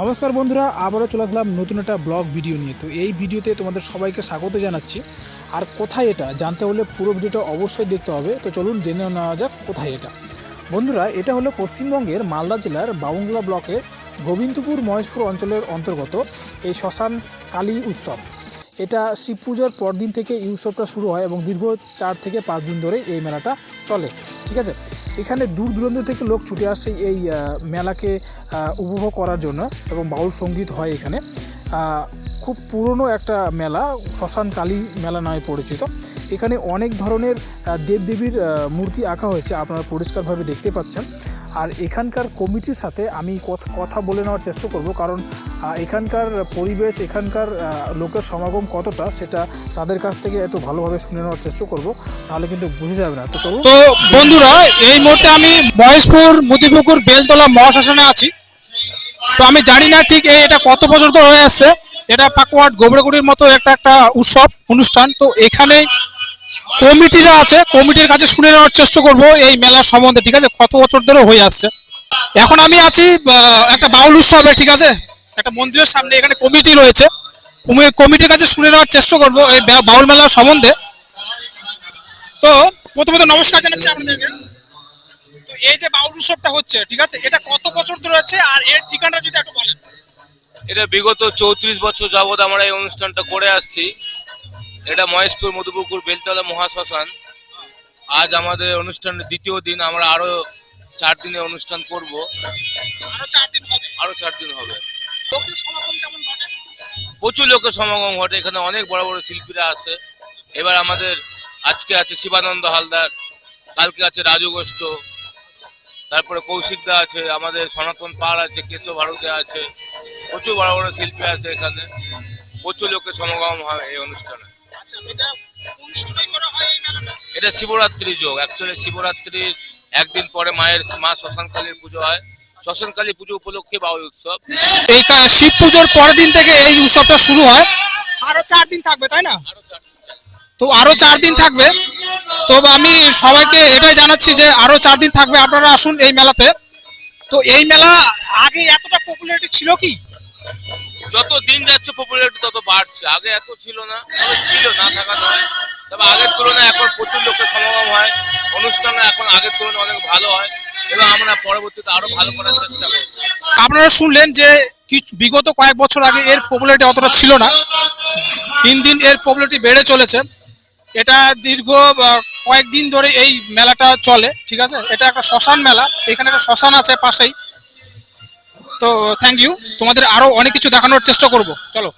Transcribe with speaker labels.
Speaker 1: নমস্কার বন্ধুরা, আবারও চলে আসলাম নতুন একটা ব্লগ ভিডিও নিয়ে। তো এই ভিডিওতে তোমাদের সবাইকে স্বাগত জানাচ্ছি। আর কোথায় এটা জানতে হলে পুরো ভিডিওটা অবশ্যই দেখতে হবে। তো চলুন জেনে নেওয়া যাক কোথায় এটা। বন্ধুরা, এটা হলো পশ্চিমবঙ্গের মালদা জেলার বাউংলা ব্লকের গোবিন্দপুর মহেশপুর অঞ্চলের অন্তর্গত এই শ্মশান কালী উৎসব। এটা শিব পুজোর পরদিন থেকে এই উৎসবটা শুরু হয় এবং দীর্ঘ চার থেকে পাঁচ দিন ধরে এই মেলাটা চলে। ঠিক আছে? এখানে দূর দূরান্ত থেকে লোক ছুটে আসে এই মেলাকে উপভোগ করার জন্য এবং বাউল সংগীত হয় এখানে। খুব পুরনো একটা মেলা, শ্মশান কালী মেলা নামে পরিচিত। এখানে অনেক ধরনের দেবদেবীর মূর্তি আঁকা হয়েছে, আপনারা পরিষ্কারভাবে দেখতে পাচ্ছেন। আর এখানকার কমিটির সাথে আমি কথা বলে নেওয়ার চেষ্টা করব, কারণ এখানকার পরিবেশ, এখানকার লোকের সমাগম কতটা, সেটা তাদের কাছ থেকে একটু ভালোভাবে শুনে নেওয়ার চেষ্টা করব, নাহলে কিন্তু বুঝে যাবে না। তো
Speaker 2: বন্ধুরা, এই মুহূর্তে আমি মহেশপুর, মুদিপুকুর, বেলতলা মহাশ্মশানে আছি। তো আমি জানি না ঠিক এটা কত বছর ধরে হয়ে আসছে। এটা পাকুয়াট গোবরাগুড়ির মতো একটা একটা উৎসব, অনুষ্ঠান। তো এখানে কমিটিরা আছে। কমিটির কাছে শুনে নেওয়ার চেষ্টা করব এই মেলার সম্বন্ধে, ঠিক আছে? কত বছর ধরে হয়ে আসছে। এখন আমি আছি একটা বাউল উৎসবে, ঠিক আছে? একটা মন্দিরের সামনে এখানে কমিটি রয়েছে। কমিটির কাছে শুনে নেওয়ার চেষ্টা করব এই বাউল মেলার সম্বন্ধে। তো প্রথমত নমস্কার জানাচ্ছি আপনাদেরকে। এই যে বাউল উৎসবটা হচ্ছে ঠিক আছে? এটা কত বছর ধরে হচ্ছে আর এর ঠিকানাটা যদি একটু বলেন।
Speaker 3: এটা বিগত চৌত্রিশ বছর যাবৎ আমরা এই অনুষ্ঠানটা করে আসছি। এটা মহেশপুর মধুপুকুর বেলতলা মহাশ্মশান। আজ আমাদের অনুষ্ঠানের দ্বিতীয় দিন আমরা আরও চার দিনে অনুষ্ঠান করব।
Speaker 2: আরও চার দিন হবে?
Speaker 3: আরও চার দিন হবে। প্রচুর লোকের সমাগম ঘটে। এখানে অনেক বড় বড় শিল্পীরা আসে। এবার আমাদের আজকে আছে শিবানন্দ হালদার কালকে আছে রাজু গোষ্ঠ। তারপরে কৌশিকদা আছে আমাদের সনাতন পাল আছে কেশব ভারতী আছে প্রচুর বড় বড় শিল্পী আছে এখানে। প্রচুর লোকের সমাগম হয় এই অনুষ্ঠানে।
Speaker 2: আচ্ছা এটা হয়
Speaker 3: শিবরাত্রি যোগ। অ্যাকচুয়ালি শিবরাত্রির একদিন পরে মায়ের মা শ্মশানকালীর পুজো হয়। শ্মশানকালী পুজো উপলক্ষে বাউল উৎসব।
Speaker 2: এই কা- শিব পুজোর পরের দিন থেকে এই উৎসবটা শুরু হয়। আরও চার দিন থাকবে তাই না। তো আরও চার দিন থাকবে। তো আমি সবাইকে এটাই জানাচ্ছি যে আরও চার দিন থাকবে। আপনারা আসুন এই মেলাতে। তো এই মেলা আগে এতটা পপুলারিটি ছিল কি?
Speaker 3: যত দিন যাচ্ছে পপুলারিটি তত বাড়ছে। আগে এত ছিল না ছিল না থাকা নয় তবে আগের তুলনায় এখন প্রচুর লোকের সমাগম হয়। অনুষ্ঠান এখন আগের তুলনায় অনেক ভালো হয়। এবং আমরা পরবর্তীতে আরও ভালো করার চেষ্টা করব।
Speaker 2: আপনারা শুনলেন যে কিছু বিগত কয়েক বছর আগে এর পপুলারিটি অতটা ছিল না। দিন দিন এর পপুলারিটি বেড়ে চলেছে। এটা দীর্ঘ কয়েকদিন ধরে এই মেলাটা চলে, ঠিক আছে? এটা একটা শ্মশান মেলা, এখানে একটা শ্মশান আছে পাশেই। তো থ্যাংক ইউ তোমাদের আরও অনেক কিছু দেখানোর চেষ্টা করব। চলো।